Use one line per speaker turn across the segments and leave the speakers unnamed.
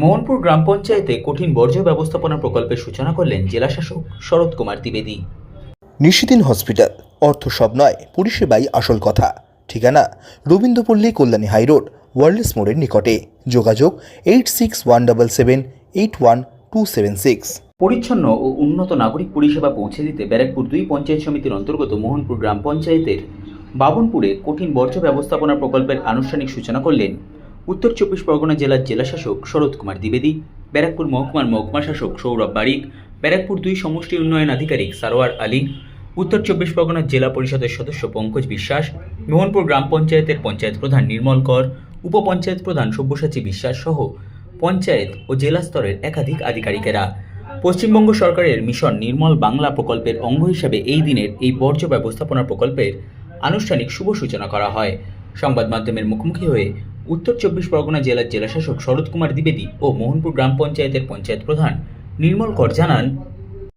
মোহনপুর গ্রাম পঞ্চায়েতে কঠিন বর্জ্য ব্যবস্থাপনা প্রকল্পের সূচনা করলেন জেলাশাসক শরৎ কুমার দ্বিবেদী।
নিশিদিন হসপিটাল অর্থ সব নয় পরিষেবাই আসল কথা। ঠিকানা রবীন্দ্রপল্লী কল্যাণী হাইরোড ওয়ার্ল্ডস মোড়ের নিকটে। যোগাযোগ eight six one double seven eight one two seven six.
পরিচ্ছন্ন ও উন্নত নাগরিক পরিষেবা পৌঁছে দিতে ব্যারাকপুর দুই পঞ্চায়েত সমিতির অন্তর্গত মোহনপুর গ্রাম পঞ্চায়েতের বাবনপুরে কঠিন বর্জ্য ব্যবস্থাপনা প্রকল্পের আনুষ্ঠানিক সূচনা করলেন উত্তর চব্বিশ পরগনা জেলার জেলাশাসক শরৎ কুমার দ্বিবেদী, ব্যারাকপুর মহকুমার মহকুমা শাসক সৌরভ বারিক, ব্যারাকপুর দুই সমষ্টি উন্নয়ন আধিকারিক সারোয়ার আলী, উত্তর চব্বিশ পরগনার জেলা পরিষদের সদস্য পঙ্কজ বিশ্বাস, মোহনপুর গ্রাম পঞ্চায়েতের পঞ্চায়েত প্রধান নির্মল কর, উপপঞ্চায়েত প্রধান সব্যসাচী বিশ্বাস সহ পঞ্চায়েত ও জেলা স্তরের একাধিক আধিকারিকেরা। পশ্চিমবঙ্গ সরকারের মিশন নির্মল বাংলা প্রকল্পের অঙ্গ হিসেবে এই দিনের এই বর্জ্য ব্যবস্থাপনা প্রকল্পের আনুষ্ঠানিক শুভ সূচনা করা হয়। সংবাদ মাধ্যমের মুখোমুখি হয়ে উত্তর চব্বিশ পরগনা জেলার জেলাশাসক শরৎ কুমার দ্বিবেদী ও মোহনপুর গ্রাম পঞ্চায়েতের পঞ্চায়েত প্রধান নির্মল কর জানান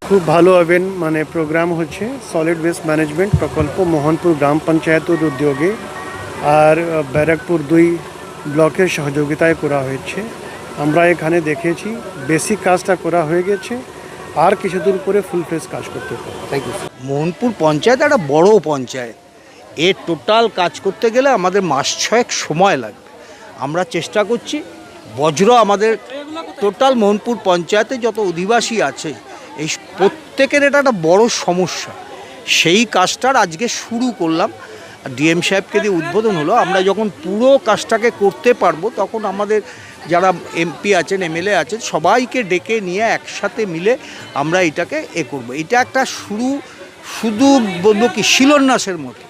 খুব ভালো হবেন মানে প্রোগ্রাম হচ্ছে সলিড ওয়েস্ট ম্যানেজমেন্ট প্রকল্প মোহনপুর গ্রাম পঞ্চায়েতের উদ্যোগে আর ব্যারাকপুর দুই ব্লকের সহযোগিতায় করা হয়েছে। আমরা এখানে দেখেছি বেসিক কাজটা করা হয়ে গেছে আর কিছুদিন পরে ফুল ফ্লেস কাজ করতে হবে। থ্যাংক ইউ
মোহনপুর পঞ্চায়েত একটা বড় পঞ্চায়েত। এর টোটাল কাজ করতে গেলে আমাদের মাস ছয়েক সময় লাগবে। আমরা চেষ্টা করছি, বজ্র আমাদের টোটাল মোহনপুর পঞ্চায়েতে যত অধিবাসী আছে, এই প্রত্যেকের এটা একটা বড় সমস্যা। সেই কাজটার আজকে শুরু করলাম। ডিএম সাহেবকে দিয়ে উদ্বোধন হলো, আমরা যখন পুরো কাজটাকে করতে পারব, তখন আমাদের যারা এমপি আছেন, এমএলএ আছেন, সবাইকে ডেকে নিয়ে একসাথে মিলে আমরা এটাকে এ করব। এটা একটা শুরু, শুধু বলব কি, শিলন্যাসের মতো।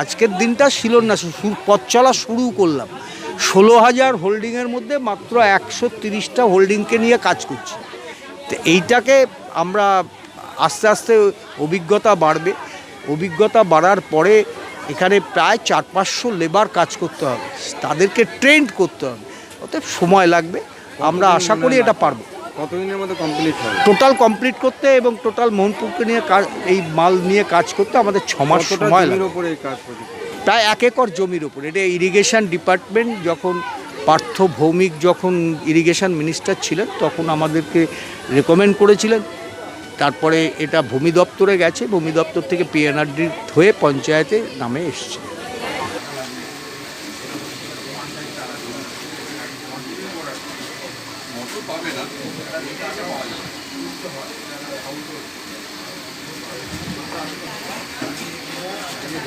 আজকের দিনটা শিলান্যাস শুরু পথ চলা শুরু করলাম। ষোলো হাজার হোল্ডিংয়ের মধ্যে মাত্র একশো তিরিশটা হোল্ডিংকে নিয়ে কাজ করছি। তো এইটাকে আমরা আস্তে আস্তে অভিজ্ঞতা বাড়বে। অভিজ্ঞতা বাড়ার পরে এখানে প্রায় চার পাঁচশো লেবার কাজ করতে হবে। তাদেরকে ট্রেন্ড করতে হবে। অতএব সময় লাগবে। আমরা আশা করি এটা পারব।
কতদিনের মধ্যে কমপ্লিট হবে?
টোটাল কমপ্লিট করতে এবং টোটাল মোহনপুরকে নিয়ে কাজ এই মাল নিয়ে কাজ করতে আমাদের ছ মাস সময় লাগে
উপরে
প্রায় এক একর জমির ওপর এটা ইরিগেশন ডিপার্টমেন্ট যখন পার্থ ভৌমিক যখন ইরিগেশন মিনিস্টার ছিলেন, তখন আমাদেরকে রেকমেন্ড করেছিলেন। তারপরে এটা ভূমি দপ্তরে গেছে, ভূমি দপ্তর থেকে পিএনআরডি হয়ে পঞ্চায়েতে নামে এসছে।